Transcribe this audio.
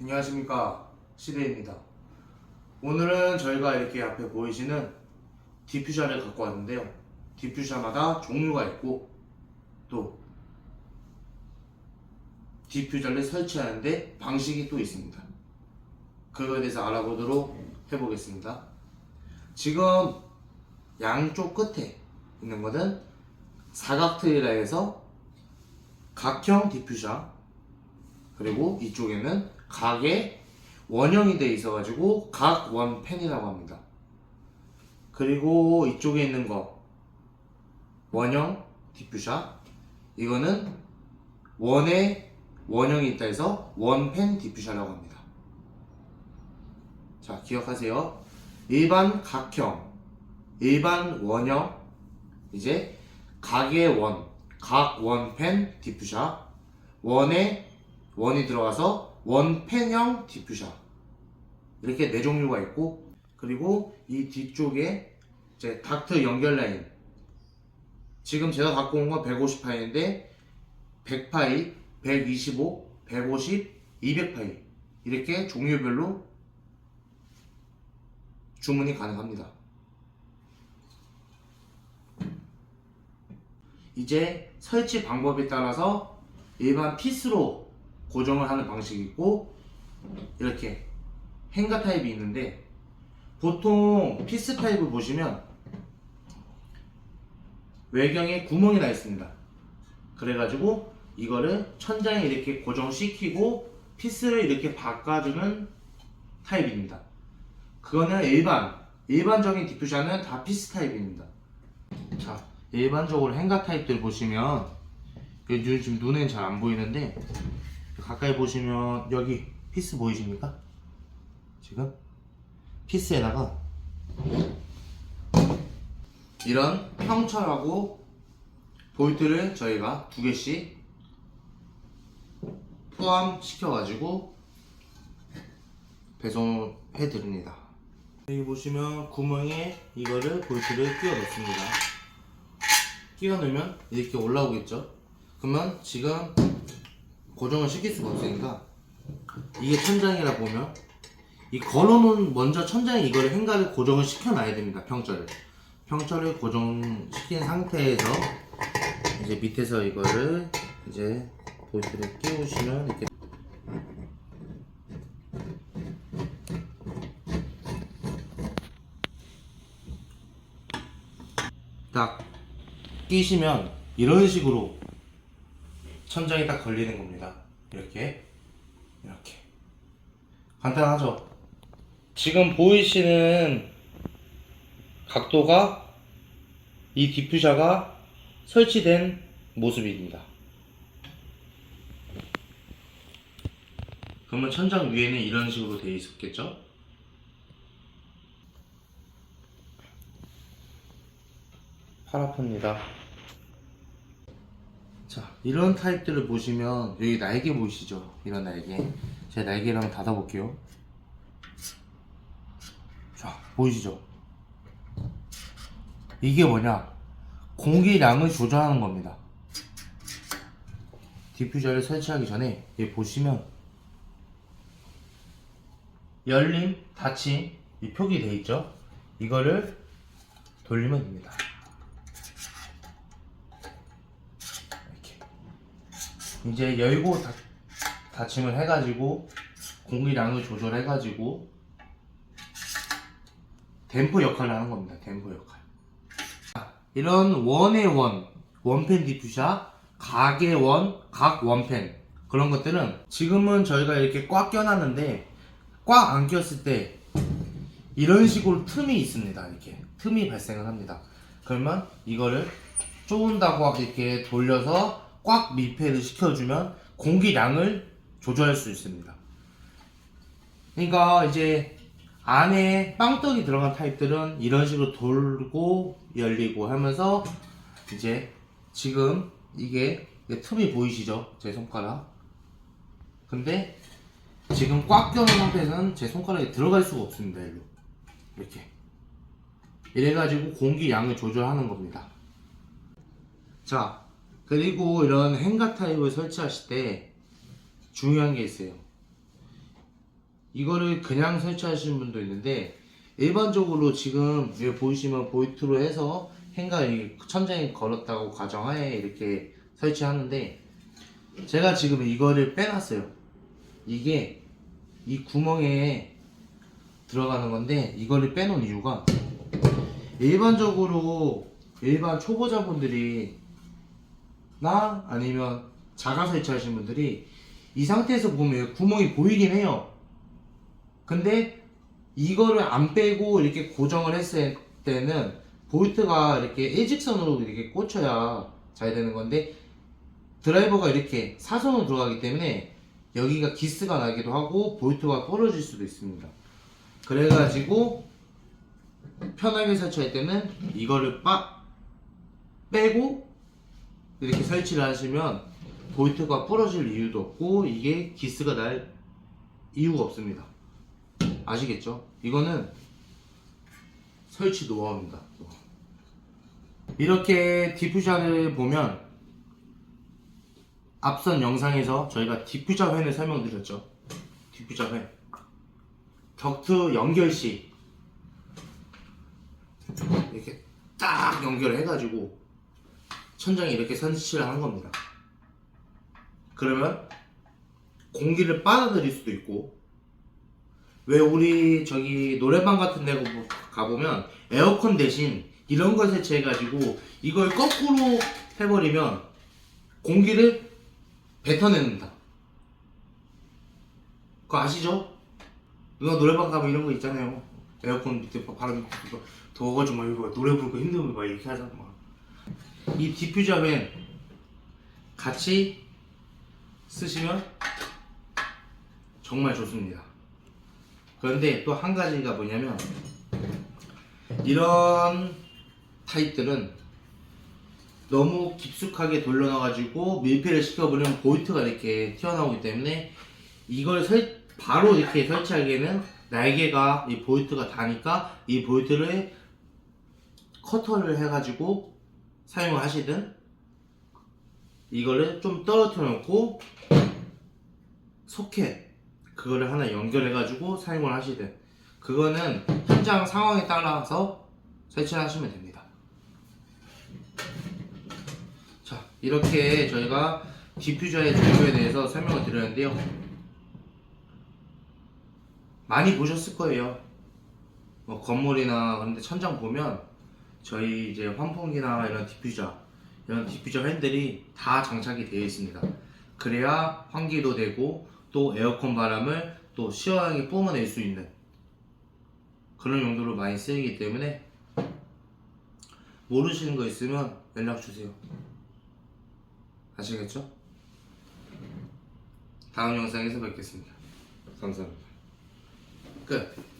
안녕하십니까. 시대입니다. 오늘은 저희가 이렇게 앞에 보이시는 디퓨저를 갖고 왔는데요. 디퓨저마다 종류가 있고 또 디퓨저를 설치하는데 방식이 또 있습니다. 그거에 대해서 알아보도록 해보겠습니다. 지금 양쪽 끝에 있는 것은 사각틀이라 해서 각형 디퓨저 그리고 이쪽에는 각의 원형이 돼 있어가지고 각원펜이라고 합니다. 그리고 이쪽에 있는 거 원형 디퓨저 이거는 원의 원형이 있다 해서 원펜 디퓨저라고 합니다. 자 기억하세요. 일반 각형, 일반 원형, 이제 각의 원, 각 원펜 디퓨저, 원의 원이 들어가서 원펜형 디퓨저. 이렇게 네 종류가 있고 그리고 이 뒤쪽에 이제 닥트 연결 라인. 지금 제가 갖고 온 건 150파이인데 100파이, 125, 150, 200파이 이렇게 종류별로 주문이 가능합니다. 이제 설치 방법에 따라서 일반 피스로 고정을 하는 방식이 있고 이렇게 행가 타입이 있는데 보통 피스 타입을 보시면 외경에 구멍이 나 있습니다. 그래가지고 이거를 천장에 이렇게 고정시키고 피스를 이렇게 바꿔주는 타입입니다. 그거는 일반 일반적인 디퓨저는 다 피스 타입입니다. 자 일반적으로 행가 타입들 보시면 눈- 지금 눈엔 잘 안 보이는데 가까이 보시면 여기 피스 보이십니까? 지금 피스에다가 이런 평철하고 볼트를 저희가 두 개씩 포함시켜가지고 배송해 드립니다. 여기 보시면 구멍에 이거를 볼트를 끼워 넣습니다. 끼워 넣으면 이렇게 올라오겠죠? 그러면 지금 고정을 시킬 수가 없으니까 이게 천장이라 보면 이 걸어놓은 먼저 천장에 이거를 행가를 고정을 시켜놔야 됩니다 평철을 평철을 고정시킨 상태에서 이제 밑에서 이거를 이제 볼트를 끼우시면 이렇게 딱 끼시면 이런 식으로 천장에 딱 걸리는 겁니다. 이렇게 이렇게 간단하죠. 지금 보이시는 각도가 이 디퓨저가 설치된 모습입니다. 그러면 천장 위에는 이런 식으로 되어 있었겠죠? 팔 아픕니다. 자, 이런 타입들을 보시면 여기 날개 보이시죠? 이런 날개. 제가 날개를 한번 닫아볼게요. 자, 보이시죠? 이게 뭐냐? 공기량을 조절하는 겁니다. 디퓨저를 설치하기 전에 여기 보시면 열림, 닫힘 이 표기 돼 있죠? 이거를 돌리면 됩니다. 이렇게 이제 열고 닫, 닫힘을 해가지고 공기량을 조절해가지고 댐퍼 역할을 하는 겁니다. 댐퍼 역할. 자, 이런 원의 원, 원펜 디퓨저, 각의 원, 각 원펜 그런 것들은 지금은 저희가 이렇게 꽉 껴놨는데 꽉 안 꼈을 때 이런 식으로 틈이 있습니다. 이렇게 틈이 발생을 합니다. 그러면 이거를 쪼은다고 이렇게 돌려서 꽉 밀폐를 시켜주면 공기량을 조절할 수 있습니다. 그러니까 이제 안에 빵떡이 들어간 타입들은 이런 식으로 돌고 열리고 하면서 이제 지금 이게 틈이 보이시죠? 제 손가락. 근데 지금 꽉 껴놓은 상태에서는 제 손가락에 들어갈 수가 없습니다. 이렇게 이래가지고 공기 양을 조절하는 겁니다. 자 그리고 이런 행가 타입을 설치하실 때 중요한 게 있어요. 이거를 그냥 설치하시는 분도 있는데 일반적으로 지금 여기 보이시면 보이트로 해서 행가 이 천장에 걸었다고 가정하에 이렇게 설치하는데 제가 지금 이거를 빼놨어요. 이게 이 구멍에 들어가는 건데 이거를 빼놓은 이유가 일반적으로 일반 초보자분들이 나 아니면 자가 설치하신 분들이 이 상태에서 보면 구멍이 보이긴 해요. 근데 이거를 안 빼고 이렇게 고정을 했을 때는 볼트가 이렇게 일직선으로 이렇게 꽂혀야 잘 되는 건데 드라이버가 이렇게 사선으로 들어가기 때문에 여기가 기스가 나기도 하고 볼트가 부러질 수도 있습니다. 그래가지고 편하게 설치할 때는 이거를 빠 빼고 이렇게 설치를 하시면 볼트가 부러질 이유도 없고 이게 기스가 날 이유가 없습니다. 아시겠죠? 이거는 설치 노하우입니다. 이렇게 디퓨저를 보면 앞선 영상에서 저희가 디퓨저 팬을 설명드렸죠. 디퓨저 팬. 덕트 연결 시 이렇게 딱 연결을 해가지고 천장에 이렇게 설치를 한 겁니다. 그러면 공기를 빨아들일 수도 있고 왜 우리 저기 노래방 같은 데 가보면 에어컨 대신 이런 걸 설치해가지고 이걸 거꾸로 해버리면 공기를 뱉어냅니다. 그거 아시죠? 누가 노래방 가면 이런 거 있잖아요. 에어컨 밑에 막 바람 더워가지고 막 이거 노래 부르고 힘들면 막 이렇게 하잖아. 막. 이 디퓨저맨 같이 쓰시면 정말 좋습니다. 그런데 또 한 가지가 뭐냐면 이런 타입들은 너무 깊숙하게 돌려놔가지고 밀폐를 시켜버리면 볼트가 이렇게 튀어나오기 때문에 이걸 설, 바로 이렇게 설치하기에는 날개가 이 볼트가 다니까 이 볼트를 커터를 해가지고 사용을 하시든 이거를 좀 떨어뜨려 놓고 소켓 그거를 하나 연결해 가지고 사용을 하시든 그거는 현장 상황에 따라서 설치하시면 됩니다. 자 이렇게 저희가 디퓨저의 종류에 대해서 설명을 드렸는데요. 많이 보셨을 거예요. 뭐 건물이나 그런데 천장 보면 저희 이제 환풍기나 이런 디퓨저 이런 디퓨저 팬들이 다 장착이 되어 있습니다. 그래야 환기도 되고 또 에어컨 바람을 또 시원하게 뿜어낼 수 있는 그런 용도로 많이 쓰이기 때문에 모르시는 거 있으면 연락 주세요. 아시겠죠? 다음 영상에서 뵙겠습니다. 감사합니다. 끝.